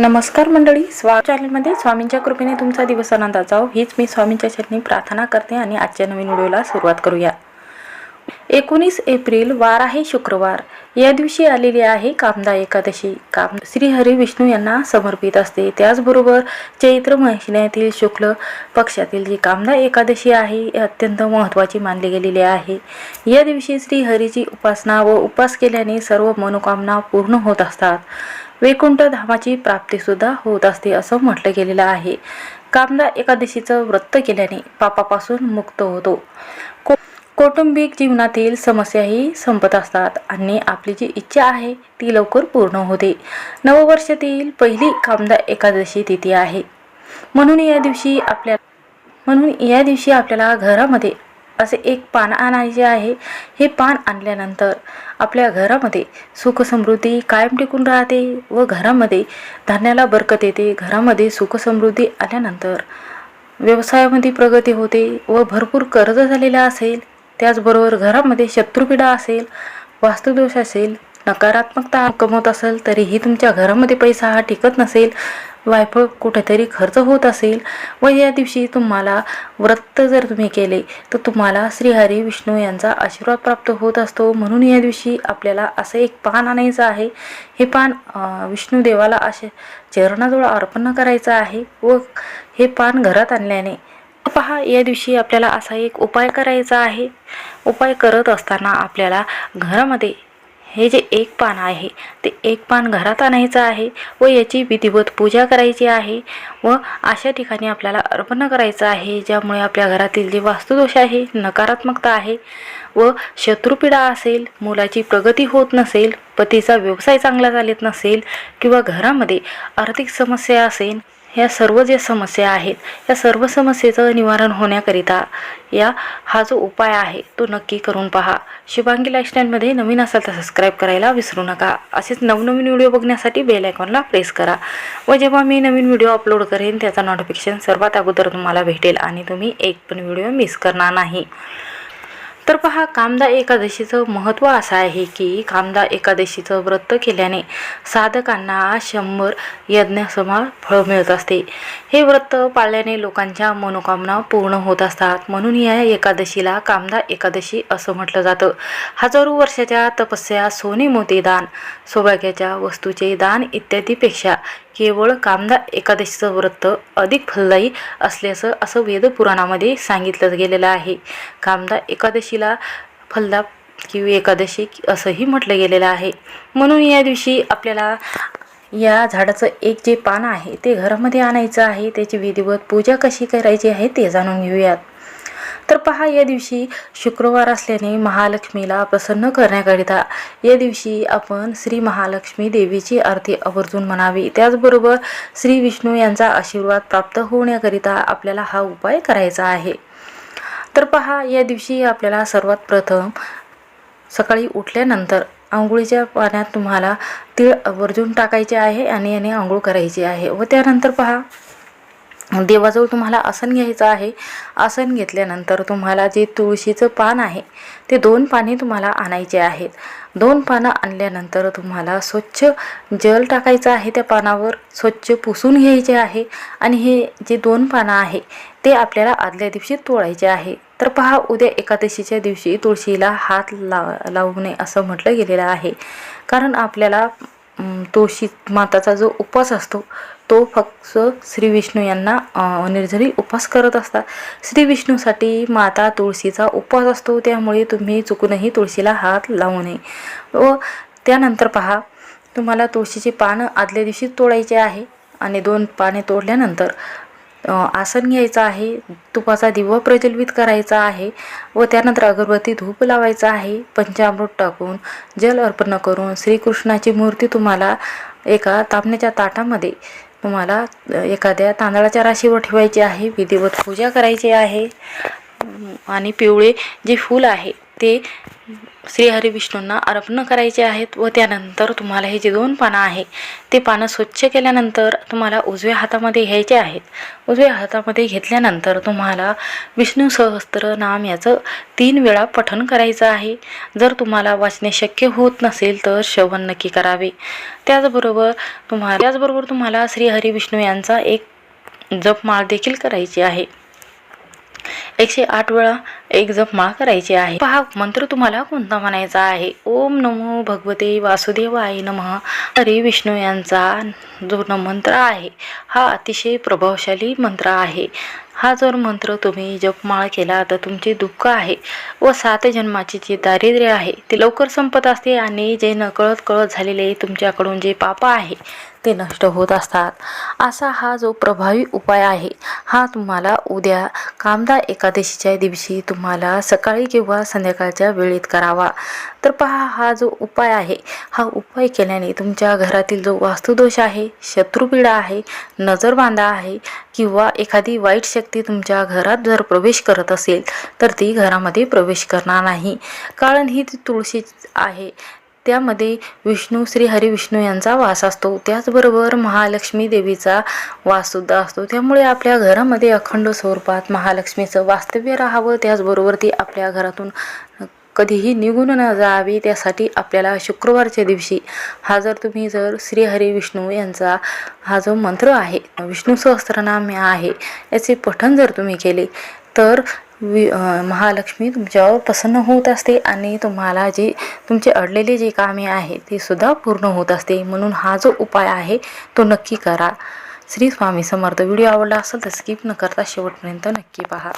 नमस्कार मंडळी स्वा चॅनलमध्ये स्वामींच्या कृपेने तुमचा दिवस आनंदात जाओ हो. हीच मी स्वामींच्या चरणी प्रार्थना करते आणि आजच्या नवीन व्हिडिओला सुरुवात करूया. एकोणीस एप्रिल वार आहे शुक्रवार. या दिवशी आलेली आहे कामदा एकादशी. काम श्री हरी विष्णू यांना समर्पित असते. त्याचबरोबर चैत्र महिन्यातील शुक्ल पक्षातील जी कामदा एकादशी आहे ही अत्यंत महत्त्वाची मानली गेलेली आहे. या दिवशी श्री हरीची उपासना व उपास केल्याने सर्व मनोकामना पूर्ण होत असतात. वैकुंठ धामाची प्राप्तीसुद्धा होत असते असं म्हटलं गेलेलं आहे. कामदा एकादशीचं व्रत केल्याने पापापासून मुक्त होतो. को कौटुंबिक जीवनातील समस्याही संपत असतात आणि आपली जी इच्छा आहे ती लवकर पूर्ण होते. नववर्षातील पहिली कामदा एकादशी तिथी आहे. म्हणून या दिवशी आपल्या म्हणून या दिवशी आपल्याला घरामध्ये असे एक पान आणायचे आहे. हे पान आणल्यानंतर आपल्या घरामध्ये सुख समृद्धी कायम टिकून राहते व घरामध्ये धान्याला बरकत येते. घरामध्ये सुख समृद्धी आल्यानंतर व्यवसायामध्ये प्रगती होते व भरपूर कर्ज झालेला असेल. त्याचबरोबर घरामध्ये शत्रुपीडा असेल वास्तुदोष असेल नकारात्मकता कमवत असेल तरीही तुमच्या घरामध्ये पैसा हा टिकत नसेल वायफळ कुठेतरी खर्च होत असेल व या दिवशी तुम्हाला व्रत जर तुम्ही केले तर तुम्हाला श्रीहरी विष्णू यांचा आशीर्वाद प्राप्त होत असतो. म्हणून या दिवशी आपल्याला असं एक पान आणायचं आहे. हे पान विष्णू देवाला असे चरणाजवळ अर्पण करायचं आहे व हे पान घरात आणल्याने पहा या दिवशी आपल्याला असा एक उपाय करायचा आहे. उपाय करत असताना आपल्याला घरामध्ये हे जे एक पान आहे ते एक पान घरात आणायचं आहे व याची विधिवत पूजा करायची आहे व अशा ठिकाणी आपल्याला अर्पण करायचं आहे ज्यामुळे आपल्या घरातील जे वास्तुदोष आहे नकारात्मकता आहे व शत्रुपीडा असेल मुलाची प्रगती होत नसेल पतीचा व्यवसाय चांगला चालत नसेल किंवा घरामध्ये आर्थिक समस्या असेल या सर्व ज्या समस्या आहेत या सर्व समस्येचं निवारण होण्याकरिता या हा जो उपाय आहे तो नक्की करून पहा. शुभांगी लाईफस्टाईलमध्ये नवीन असाल तर सबस्क्राईब करायला विसरू नका. असेच नवनवीन व्हिडिओ बघण्यासाठी बेल आयकॉनला प्रेस करा. व जेव्हा मी नवीन व्हिडिओ अपलोड करेन त्याचा नोटिफिकेशन सर्वात अगोदर तुम्हाला भेटेल आणि तुम्ही एक पण व्हिडिओ मिस करणार नाही. तर पहा कामदा एकादशीचं महत्त्व असं आहे की कामदा एकादशीचं व्रत केल्याने साधकांना शंभर यज्ञसमा फळ मिळत असते. हे व्रत पाळल्याने लोकांच्या मनोकामना पूर्ण होत असतात. म्हणून या एकादशीला कामदा एकादशी असं म्हटलं जातं. हजारो वर्षाच्या तपस्या सोने मोती दान सौभाग्याच्या वस्तूचे दान इत्यादीपेक्षा केवळ कामदा एकादशीचं व्रत अधिक फलदायी असल्याचं असं वेदपुराणामध्ये सांगितलं गेलेलं आहे. कामदा एकादशीला फलदा किंवा एकादशी असंही म्हटलं गेलेलं आहे. म्हणून या दिवशी आपल्याला या झाडाचं एक जे पान आहे ते घरामध्ये आणायचं आहे त्याची विधिवत पूजा कशी करायची आहे ते जाणून घेऊयात. तर पहा या दिवशी शुक्रवार असल्याने महालक्ष्मीला प्रसन्न करण्याकरिता या दिवशी आपण श्री महालक्ष्मी देवीची आरती आवर्जून म्हणावी. त्याचबरोबर श्री विष्णू यांचा आशीर्वाद प्राप्त होण्याकरिता आपल्याला हा उपाय करायचा आहे. तर पहा या दिवशी आपल्याला सर्वात प्रथम सकाळी उठल्यानंतर आंघोळीच्या पाण्यात तुम्हाला तीळ आवर्जून टाकायचे आहे आणि याने आंघोळ करायची आहे. व त्यानंतर पहा देवाजवळ तुम्हाला आसन घ्यायचं आहे. आसन घेतल्यानंतर तुम्हाला जे तुळशीचं पान आहे ते दोन पाने तुम्हाला आणायचे आहेत. दोन पानं आणल्यानंतर तुम्हाला स्वच्छ जल टाकायचं आहे त्या पानावर स्वच्छ पुसून घ्यायचे आहे आणि हे जे दोन पानं आहे ते आपल्याला आदल्या दिवशी तोळायचे आहे. तर पहा उद्या एकादशीच्या दिवशी तुळशीला हात लाव लावू नये असं म्हटलं गेलेलं आहे. कारण आपल्याला अं, तुळशी माताचा जो उपवास असतो तो फक्त श्री विष्णू यांना निर्जरी उपवास करत असतात. श्री विष्णूसाठी माता तुळशीचा उपवास असतो त्यामुळे तुम्ही चुकूनही तुळशीला हात लावू नये. व त्यानंतर पहा तुम्हाला तुळशीची पानं आदल्या दिवशी तोडायचे आहे आणि दोन पाने तोडल्यानंतर आसन घ्यायचं आहे तुपाचा दिवा प्रज्वलित करायचा आहे व त्यानंतर अगरबत्ती धूप लावायचा आहे पंचामृत टाकून जल अर्पण करून श्रीकृष्णाची मूर्ती तुम्हाला एका तांबण्याच्या ताटामध्ये तुम्हाला एखाद्या तांदळाच्या राशीवर ठेवायची आहे विधिवत पूजा करायची आहे. आणि पिवळे जे फूल आहे ते श्रीहरी विष्णूंना अर्पण करायचे आहेत व त्यानंतर तुम्हाला हे जे दोन पानं आहे ते पानं स्वच्छ केल्यानंतर तुम्हाला उजव्या हातामध्ये घ्यायचे आहेत. उजव्या हातामध्ये घेतल्यानंतर तुम्हाला विष्णू सहस्त्र नाम याचं तीन वेळा पठन करायचं आहे. जर तुम्हाला वाचणे शक्य होत नसेल तर श्रवण नक्की करावे. त्याचबरोबर तुम्हाला त्याचबरोबर तुम्हाला श्रीहरी विष्णू यांचा एक जपमाळ देखील करायची आहे. एकशे आठ वेळा एक जपमाळ करायची आहे. पहा मंत्र तुम्हाला कोणता म्हणायचा आहे? ओम नमो भगवते वासुदेवाय नमः. हरी विष्णू यांचा जो न मंत्र आहे हा अतिशय प्रभावशाली मंत्र आहे. हा जर मंत्र तुम्ही जपमाळ केला तर तुमचे दुःख आहे व सात जन्माचे जे दारिद्र्य आहे ते लवकर संपत असते आणि जे नकळत कळत झालेले तुमच्याकडून जे पाप आहे ते नष्ट होत असतात. असा हा जो प्रभावी उपाय आहे हा तुम्हाला उद्या कामदा एकादशीच्या दिवशी तुम्हाला सकाळी किंवा संध्याकाळच्या वेळेत करावा. तर पहा हा जो उपाय आहे हा उपाय केल्याने तुमच्या घरातील जो वास्तुदोष आहे शत्रुपीडा आहे नजरबांधा आहे किंवा एखादी वाईट शक्ती तुमच्या घरात जर प्रवेश करत असेल तर ती घरामध्ये प्रवेश करणार नाही. कारण ही ती तुळशी आहे त्यामध्ये विष्णू श्री हरिविष्णू यांचा वास असतो. त्याचबरोबर महालक्ष्मी देवीचा वाससुद्धा असतो. त्यामुळे आपल्या घरामध्ये अखंड स्वरूपात महालक्ष्मीचं वास्तव्य राहावं. त्याचबरोबर ती आपल्या घरातून कधीही निघून न जावी त्यासाठी आपल्याला शुक्रवारच्या दिवशी हा जर तुम्ही जर श्रीहरी विष्णू यांचा हा जो मंत्र आहे विष्णू सहस्त्रनाम आहे याचे पठण जर तुम्ही केले तर वि महालक्ष्मी तुमच्यावर प्रसन्न होत असते आणि तुम्हाला जे तुमचे अडलेले जे कामे आहे ते सुद्धा पूर्ण होत असते. म्हणून हा जो उपाय आहे तो नक्की करा. श्री स्वामी समर्थ. व्हिडिओ आवडला असेल तर स्किप न करता शेवटपर्यंत नक्की पहा.